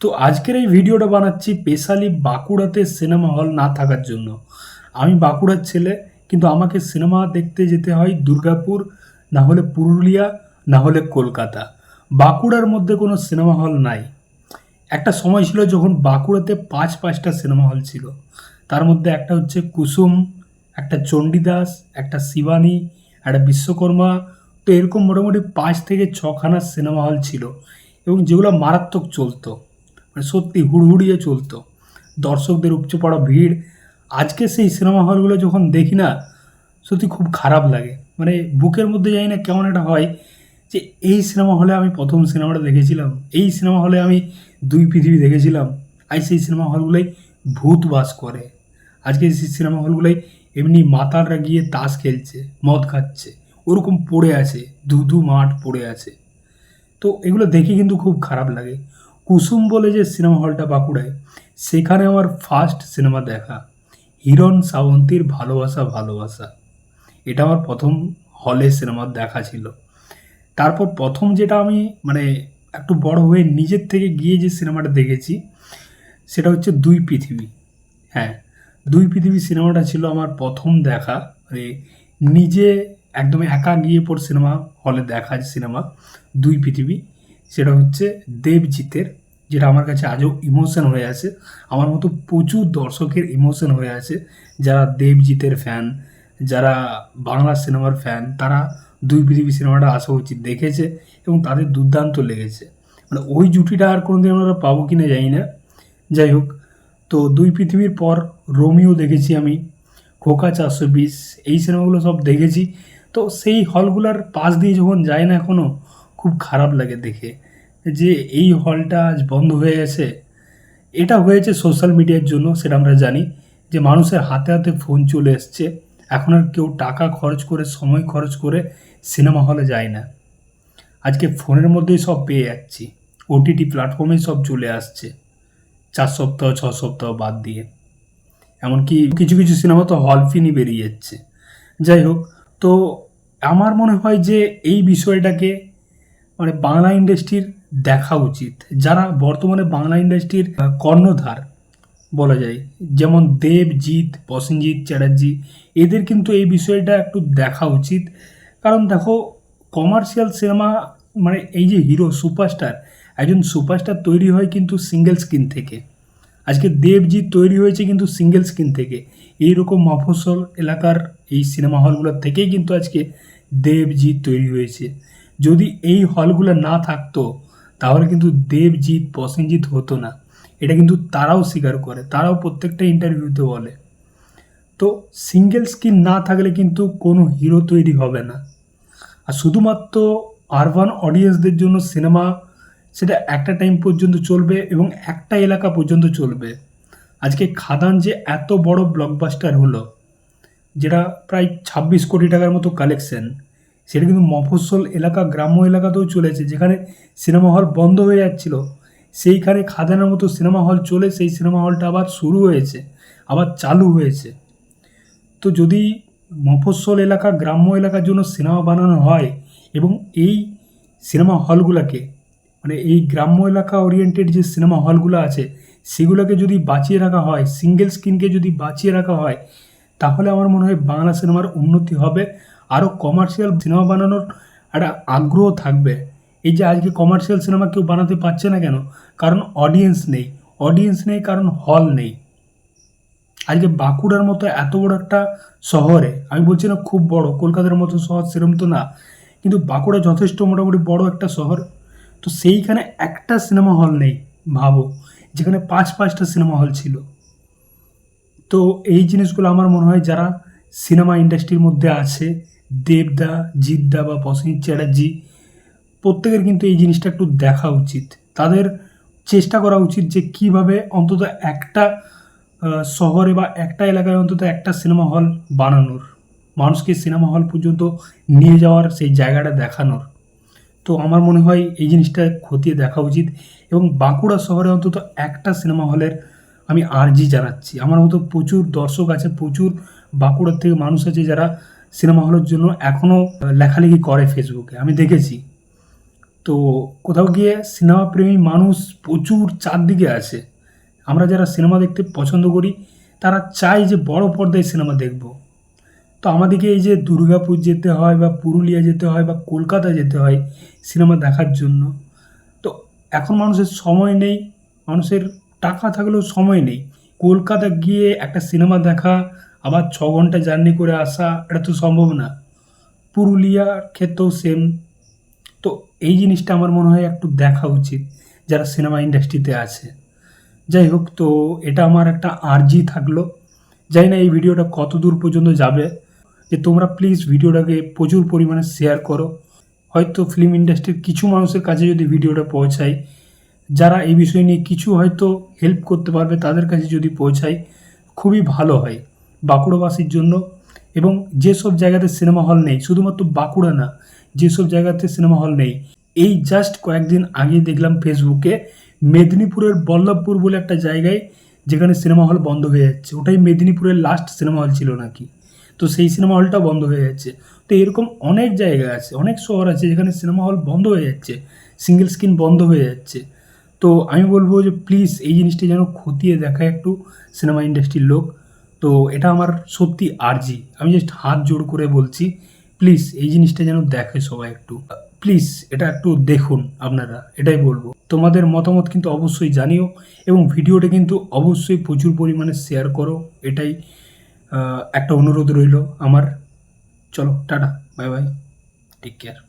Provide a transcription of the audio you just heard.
তো আজকের এই ভিডিওটা বানাচ্ছি স্পেশালি বাঁকুড়াতে সিনেমা হল না থাকার জন্য। আমি বাঁকুড়ার ছেলে, কিন্তু আমাকে সিনেমা দেখতে যেতে হয় দুর্গাপুর, না হলে পুরুলিয়া, না হলে কলকাতা। বাঁকুড়ার মধ্যে কোনো সিনেমা হল নাই। একটা সময় ছিল যখন বাঁকুড়াতে পাঁচ, পাঁচটা সিনেমা হল ছিল। তার মধ্যে একটা হচ্ছে কুসুম, একটা চণ্ডীদাস, একটা শিবানী, একটা বিশ্বকর্মা। তো এরকম মোটামুটি পাঁচ থেকে ছখানা সিনেমা হল ছিল এবং যেগুলো মারাত্মক চলতো। মানে সত্যি হুড়হুড়িয়ে চলতো। দর্শকদের উপচে পড়া ভিড়। আজকে সেই সিনেমা হলগুলো যখন দেখি না, সত্যি খুব খারাপ লাগে। মানে বুকের মধ্যে যাই না কেমন একটা হয় যে এই সিনেমা হলে আমি প্রথম সিনেমাটা দেখেছিলাম, এই সিনেমা হলে আমি দুই পৃথিবী দেখেছিলাম। আজ সেই সিনেমা হলগুলোই ভূত বাস করে। আজকে সেই সিনেমা হলগুলোই এমনি মাতালরা গিয়ে তাস খেলছে, মদ খাচ্ছে। ওরকম পড়ে আছে ধু ধু মাঠ পড়ে আছে। তো এগুলো দেখে কিন্তু খুব খারাপ লাগে। কুসুম বলে যে সিনেমা হলটা বাঁকুড়ায়, সেখানে আমার ফার্স্ট সিনেমা দেখা। হিরণ সাবন্তীর ভালোবাসা ভালোবাসা। এটা আমার প্রথম হলে সিনেমা দেখা ছিল। তারপর প্রথম যেটা আমি মানে একটু বড় হয়ে নিজের থেকে গিয়ে যে সিনেমাটা দেখেছি, সেটা হচ্ছে দুই পৃথিবী। হ্যাঁ দুই পৃথিবী সিনেমাটা ছিল আমার প্রথম দেখা। মানে নিজে একদম একা গিয়ে পর সিনেমা হলে দেখা সিনেমা, দুই পৃথিবী। সেটা হচ্ছে দেবজিতের, যেটা আমার কাছে আজও ইমোশন হয়ে আছে। আমার মতো প্রচুর দর্শকের ইমোশন হয়ে আছে, যারা দেবজিতের ফ্যান যারা বাংলা সিনেমার ফ্যান তারা দুই পৃথিবী সিনেমাটা আসা উচিত দেখেছে এবং তাদের দুর্দান্ত লেগেছে। মানে ওই জুটিটা আর কোনোদিন আমরা পাবো কি না জানি না। যাই হোক, তো দুই পৃথিবীর পর রোমিও দেখেছি আমি, খোকা চারশো বিশ, এই সিনেমাগুলো সব দেখেছি। তো সেই হলগুলোর পাশ দিয়ে যখন যায় না এখনও খুব খারাপ লাগে দেখে যে এই হলটা আজ বন্ধ হয়ে গেছে। এটা হয়েছে সোশ্যাল মিডিয়ার জন্য, সেটা আমরা জানি যে মানুষের হাতে হাতে ফোন চলে এসছে। এখন আর কেউ টাকা খরচ করে, সময় খরচ করে সিনেমা হলে যায় না। আজকে ফোনের মধ্যেই সব পেয়ে যাচ্ছি। ওটিটি প্ল্যাটফর্মেই সব চলে আসছে। চার সপ্তাহ, ছ সপ্তাহ বাদ দিয়ে। এমনকি কিছু কিছু সিনেমা তো হল ফিনি বেরিয়ে যাচ্ছে। যাই হোক, তো আমার মনে হয় যে এই বিষয়টাকে মানে বাংলা ইন্ডাস্ট্রির দেখা উচিত। যারা বর্তমানে বাংলা ইন্ডাস্ট্রির কর্ণধার বলা যায়, যেমন দেবজিৎ প্রসেনজিৎ চ্যাটার্জি, এদের কিন্তু এই বিষয়টা একটু দেখা উচিত। কারণ দেখো, কমার্শিয়াল সিনেমা মানে এই যে হিরো, সুপারস্টার, একজন সুপারস্টার তৈরি হয় কিন্তু সিঙ্গেল স্ক্রিন থেকে। আজকে দেবজিৎ তৈরি হয়েছে কিন্তু সিঙ্গেল স্ক্রিন থেকে। এইরকম মফস্বল এলাকার এই সিনেমা হলগুলোর থেকেই কিন্তু আজকে দেবজিৎ তৈরি হয়েছে। যদি এই হলগুলো না থাকতো, তাহলে কিন্তু দেবজিৎ প্রসেনজিৎ হতো না। এটা কিন্তু তারাও স্বীকার করে, তারাও প্রত্যেকটা ইন্টারভিউতে বলে। তো সিঙ্গেল স্ক্রিন না থাকলে কিন্তু কোনো হিরো তৈরি হবে না। আর শুধুমাত্র আরবান অডিয়েন্সদের জন্য সিনেমা সেটা একটা টাইম পর্যন্ত চলবে এবং একটা এলাকা পর্যন্ত চলবে। আজকে খাদান যে এত বড় ব্লকবাস্টার হলো, যেটা প্রায় ছাব্বিশ কোটি টাকার মতো কালেকশন সেটা কিন্তু মফস্বল এলাকা, গ্রাম্য এলাকাতেও চলেছে। যেখানে সিনেমা হল বন্ধ হয়ে যাচ্ছিল, সেইখানে খাদানের মতো সিনেমা হল চলে, সেই সিনেমা হলটা আবার শুরু হয়েছে, আবার চালু হয়েছে। তো যদি মফস্বল এলাকা, গ্রাম্য এলাকার জন্য সিনেমা বানানো হয় এবং এই সিনেমা হলগুলোকে মানে এই গ্রাম্য এলাকা ওরিয়েন্টেড যে সিনেমা হলগুলো আছে, সেগুলোকে যদি বাঁচিয়ে রাখা হয় সিঙ্গেল স্ক্রিনকে যদি বাঁচিয়ে রাখা হয়, তাহলে আমার মনে হয় বাংলা সিনেমার উন্নতি হবে। আরও কমার্শিয়াল সিনেমা বানানোর একটা আগ্রহ থাকবে। এই যে আজকে কমার্শিয়াল সিনেমা কেউ বানাতে পারছে না কেন? কারণ অডিয়েন্স নেই। অডিয়েন্স নেই, কারণ হল নেই। আজকে বাঁকুড়ার মতো এত বড় একটা শহরে, আমি বলছি না খুব বড়, কলকাতার মতো শহর সেরকম তো না, কিন্তু বাঁকুড়া যথেষ্ট মোটামুটি বড় একটা শহর। তো সেইখানে একটা সিনেমা হল নেই, ভাবো, যেখানে পাঁচ পাঁচটা সিনেমা হল ছিল। তো এই জিনিসগুলো আমার মনে হয় যারা সিনেমা ইন্ডাস্ট্রির মধ্যে আছে দেবদা, জিদ্দা বা প্রসেনজিৎ চ্যাটার্জি, প্রত্যেকের কিন্তু এই জিনিসটা একটু দেখা উচিত। তাদের চেষ্টা করা উচিত যে কীভাবে অন্তত একটা শহরে বা একটা এলাকায় অন্তত একটা সিনেমা হল বানানোর, মানুষকে সিনেমা হল পর্যন্ত নিয়ে যাওয়ার সেই জায়গাটা দেখানোর। তো আমার মনে হয় এই জিনিসটা খতিয়ে দেখা উচিত এবং বাঁকুড়া শহরে অন্তত একটা সিনেমা হলের আমি আর্জি জানাচ্ছি। আমার মতো প্রচুর দর্শক আছে, প্রচুর বাঁকুড়ার থেকে মানুষ আছে যারা সিনেমা হলের জন্য এখনও লেখালেখি করে ফেসবুকে। আমি দেখেছি। তো কোথাও গিয়ে সিনেমা প্রেমী মানুষ প্রচুর চারদিকে আছে। আমরা যারা সিনেমা দেখতে পছন্দ করি, তারা চায় যে বড় পর্দায় সিনেমা দেখব। তো আমাদেরকে এই যে দুর্গাপুর যেতে হয় বা পুরুলিয়া যেতে হয় বা কলকাতা যেতে হয় সিনেমা দেখার জন্য, তো এখন মানুষের সময় নেই, মানুষের টাকা থাকলেও সময় নেই। কলকাতা গিয়ে একটা সিনেমা দেখা আবার ছ ঘণ্টা জার্নি করে আসা, এটা তো সম্ভব না। পুরুলিয়ার ক্ষেত্রেও সেম তো এই জিনিসটা আমার মনে হয় একটু দেখা উচিত, যারা সিনেমা ইন্ডাস্ট্রিতে আছে। যাই হোক, তো এটা আমার একটা আর্জি থাকল। জানি না এই ভিডিওটা কত দূর পর্যন্ত যাবে। যে তোমরা প্লিজ ভিডিওটাকে প্রচুর পরিমাণে শেয়ার করো। হয়তো ফিল্ম ইন্ডাস্ট্রির কিছু মানুষের কাছে যদি ভিডিওটা পৌঁছায়, যারা এই বিষয় নিয়ে কিছু হয়তো হেল্প করতে পারবে, তাদের কাছে যদি পৌঁছায়, খুবই ভালো হয়। বাঁকুড়াবাসীর জন্য এবং যেসব জায়গাতে সিনেমা হল নেই, শুধুমাত্র বাঁকুড়া না, যেসব জায়গাতে সিনেমা হল নেই, এই জাস্ট কয়েকদিন আগে দেখলাম ফেসবুকে মেদিনীপুরের বল্লভপুর বলে একটা জায়গায় যেখানে সিনেমা হল বন্ধ হয়ে যাচ্ছে। ওটাই মেদিনীপুরের লাস্ট সিনেমা হল ছিল নাকি? তো সেই সিনেমা হলটা বন্ধ হয়ে যাচ্ছে। তো এরকম অনেক জায়গা আছে, অনেক শহর আছে যেখানে সিনেমা হল বন্ধ হয়ে যাচ্ছে সিঙ্গেল স্ক্রিন বন্ধ হয়ে যাচ্ছে। তো আমি বলব যে প্লিজ এই জিনিসটি যেন খতিয়ে দেখায় একটু সিনেমা ইন্ডাস্ট্রির লোক। তো এটা আমার সত্যি আর্জি আমি জাস্ট হাত জোড় করে বলছি প্লিজ এই জিনিসটা যেন দেখে সবাই একটু। প্লিজ এটা একটু দেখুন আপনারা, এটাই বলব। তোমাদের মতামত কিন্তু অবশ্যই জানিও এবং ভিডিওটা কিন্তু অবশ্যই প্রচুর পরিমাণে শেয়ার করো, এটাই একটা অনুরোধ রইল আমার। চলো, tata bye bye take care